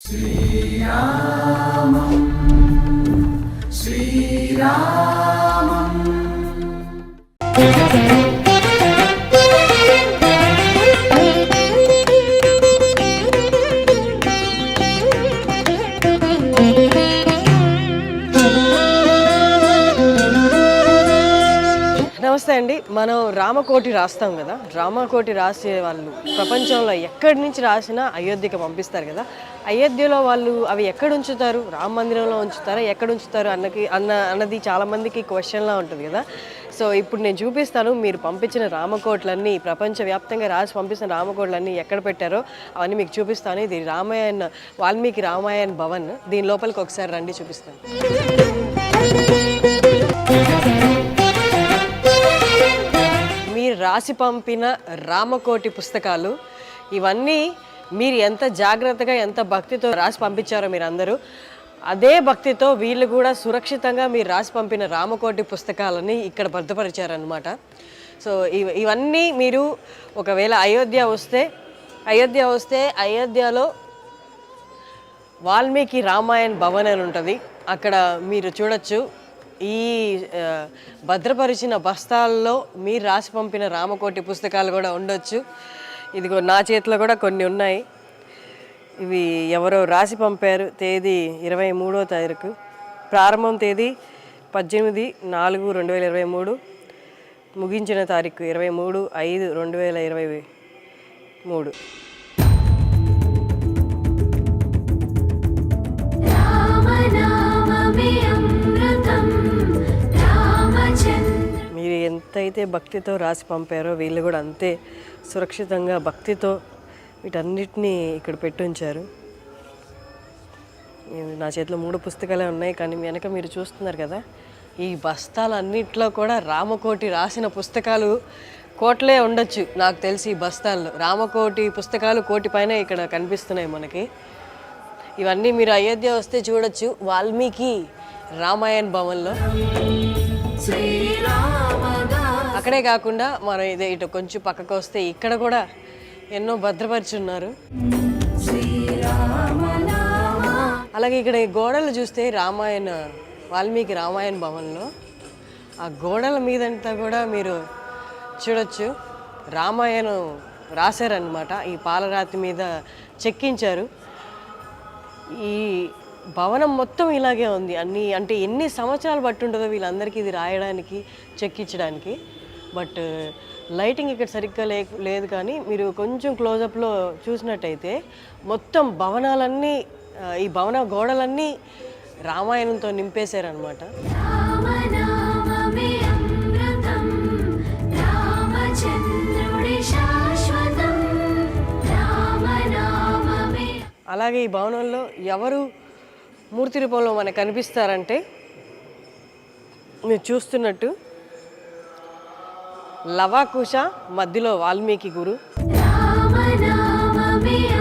ശ്രീരാമം ശ്രീരാമം. నమస్తే అండి. మనం రామకోటి రాస్తాం కదా. రామకోటి రాసే వాళ్ళు ప్రపంచంలో ఎక్కడి నుంచి రాసినా అయోధ్యకి పంపిస్తారు కదా. అయోధ్యలో వాళ్ళు అవి ఎక్కడ ఉంచుతారు? రామ మందిరంలో ఉంచుతారా? ఎక్కడ ఉంచుతారు? అన్నకి అన్న అన్నది చాలామందికి క్వశ్చన్లా ఉంటుంది కదా. సో ఇప్పుడు నేను చూపిస్తాను. మీరు పంపించిన రామకోట్లన్నీ ప్రపంచవ్యాప్తంగా రాసి పంపించిన రామకోట్లన్నీ ఎక్కడ పెట్టారో అవన్నీ మీకు చూపిస్తాను. ఇది రామాయణ వాల్మీకి రామాయణ భవన్. దీని లోపలికి ఒకసారి రండి చూపిస్తాను. రాసి పంపిన రామకోటి పుస్తకాలు. ఇవన్నీ మీరు ఎంత జాగ్రత్తగా ఎంత భక్తితో రాసి పంపించారో మీరు అందరూ అదే భక్తితో వీళ్ళు కూడా సురక్షితంగా మీరు రాసి పంపిన రామకోటి పుస్తకాలని ఇక్కడ భద్రపరిచారనమాట సో ఇవన్నీ మీరు ఒకవేళ అయోధ్య వస్తే అయోధ్య వస్తే అయోధ్యలో వాల్మీకి రామాయణ్ భవన్ అని ఉంటుంది. అక్కడ మీరు చూడొచ్చు. ఈ భద్రపరిచిన బస్తాల్లో మీరు రాసి పంపిన రామకోటి పుస్తకాలు కూడా ఉండొచ్చు. ఇదిగో నా చేతిలో కూడా కొన్ని ఉన్నాయి. ఇవి ఎవరో రాసి పంపారు తేదీ ఇరవై మూడో తారీఖు. ప్రారంభం తేదీ పద్దెనిమిది నాలుగు రెండు వేల ఇరవై మూడు. ముగించిన తారీఖు ఇరవై మూడు ఐదు రెండు వేల ఇరవై మూడు. అయితే ఎంతైతే భక్తితో రాసి పంపారో వీళ్ళు కూడా అంతే సురక్షితంగా భక్తితో వీటన్నిటినీ ఇక్కడ పెట్టుంచారు. నా చేతిలో మూడు పుస్తకాలే ఉన్నాయి కానీ వెనక మీరు చూస్తున్నారు కదా ఈ బస్తాలన్నిట్లో కూడా రామకోటి రాసిన పుస్తకాలు కోట్లే ఉండొచ్చు. నాకు తెలిసి ఈ బస్తాల్లో రామకోటి పుస్తకాలు కోటి పైన ఇక్కడ కనిపిస్తున్నాయి మనకి. ఇవన్నీ మీరు అయోధ్య వస్తే చూడొచ్చు వాల్మీకి రామాయణ భవన్లో. శ్రీరామ్. అక్కడే కాకుండా మనం ఇదే ఇటు కొంచెం పక్కకు వస్తే ఇక్కడ కూడా ఎన్నో భద్రపరిచి ఉన్నారు అలాగే ఇక్కడ ఈ గోడలు చూస్తే రామాయణ వాల్మీకి రామాయణ భవన్లో. ఆ గోడల మీదంతా కూడా మీరు చూడొచ్చు. రామాయణం రాశారనమాట ఈ పాలరాతి మీద చెక్కించారు. ఈ భవనం మొత్తం ఇలాగే ఉంది. అన్ని అంటే ఎన్ని సంవత్సరాలు పట్టుంటుందో వీళ్ళందరికీ ఇది రాయడానికి చెక్కించడానికి. బట్ లైటింగ్ ఇక్కడ సరిగ్గా లే లేదు కానీ మీరు కొంచెం క్లోజప్లో చూసినట్టయితే మొత్తం భవనాలన్నీ ఈ భవన గోడలన్నీ రామాయణంతో నింపేశారనమాట అలాగే ఈ భవనంలో ఎవరు మూర్తి రూపంలో మనకు కనిపిస్తారంటే మీరు చూస్తున్నట్టు లవాకుశ మధ్యలో వాల్మీకి గురు. రామనామమే